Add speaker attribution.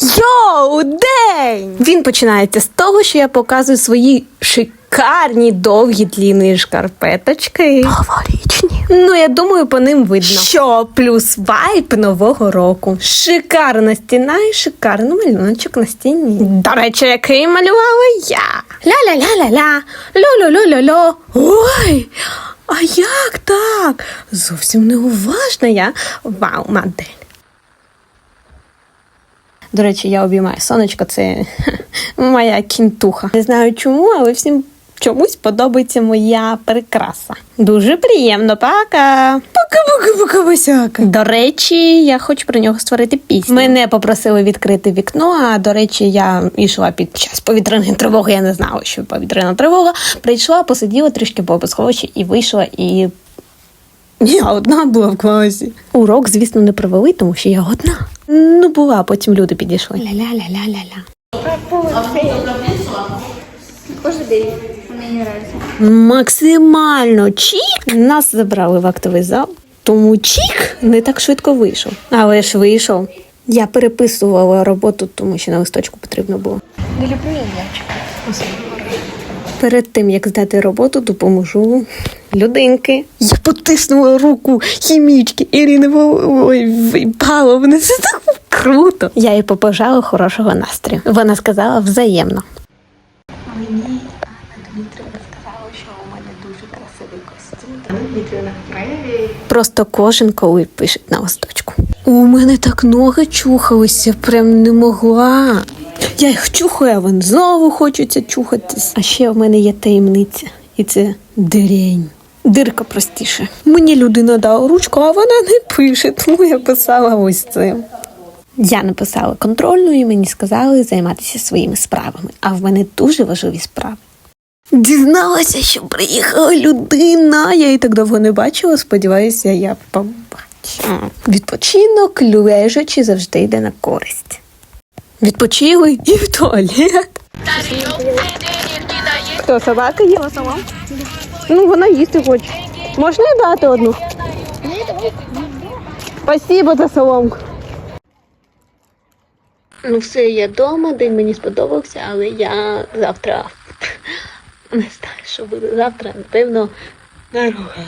Speaker 1: Йоу, день! Він починається з того, що я показую свої шикарні довгі длінні шкарпеточки. Новорічні. Ну, я думаю, по ним видно. Що плюс вайп нового року. Шикарна стіна і шикарний малюночок на стіні. До речі, який малювала я. Ля-ля-ля-ля-ля, лю-лю-лю-лю-лю. Ой, а як так? Зовсім неуважна я. Вау, модель. До речі, я обіймаю сонечко, це моя кінтуха. Не знаю чому, але всім чомусь подобається моя прикраса. Дуже приємно, пока. Пока-пока-пока, Васяка. До речі, я хочу про нього створити пісню. Мене попросили відкрити вікно. А до речі, я йшла під час повітряної тривоги. Я не знала, що повітряна тривога. Прийшла, посиділа трішки по і вийшла і я одна була в класі. Урок, звісно, не провели, тому що я одна. Ну, була, потім люди підійшли. Ля-ля-ля-ля-ля-ля. Максимально чік. Нас забрали в актовий зал, тому чік не так швидко вийшов. Але ж вийшов. Я переписувала роботу, тому що на листочку потрібно було.
Speaker 2: Не люблю я м'ячик.
Speaker 1: Перед тим як здати роботу, допоможу людинки. Я потиснула руку хімічки Ірини Ой, Павловни. Це так круто. Я їй побажала хорошого настрою. Вона сказала взаємно.
Speaker 2: Мені Анна Дмитрівна сказала, що у мене дуже красивий костюм. Анна Дмитрівна, привіт.
Speaker 1: Просто кожен коли пише на листочку. У мене так ноги чухалися, прям не могла. Я їх чухаю, а вони знову хочуться чухатись. А ще в мене є таємниця, і це дирень. Дирка простіше. Мені людина дала ручку, а вона не пише, тому я писала ось цим. Я написала контрольну і мені сказали займатися своїми справами. А в мене дуже важливі справи. Дізналася, що приїхала людина. Я її так довго не бачила. Сподіваюся, я побачу. Відпочинок, лежачи, завжди йде на користь. Відпочили і в туалет. Хто собака їла сама? Ну, вона їсти хоче. Можна їй дати одну? Спасибо за соломку. Ну, все, я вдома, день мені сподобався, але я завтра не знаю, що буде завтра, напевно, наругаю.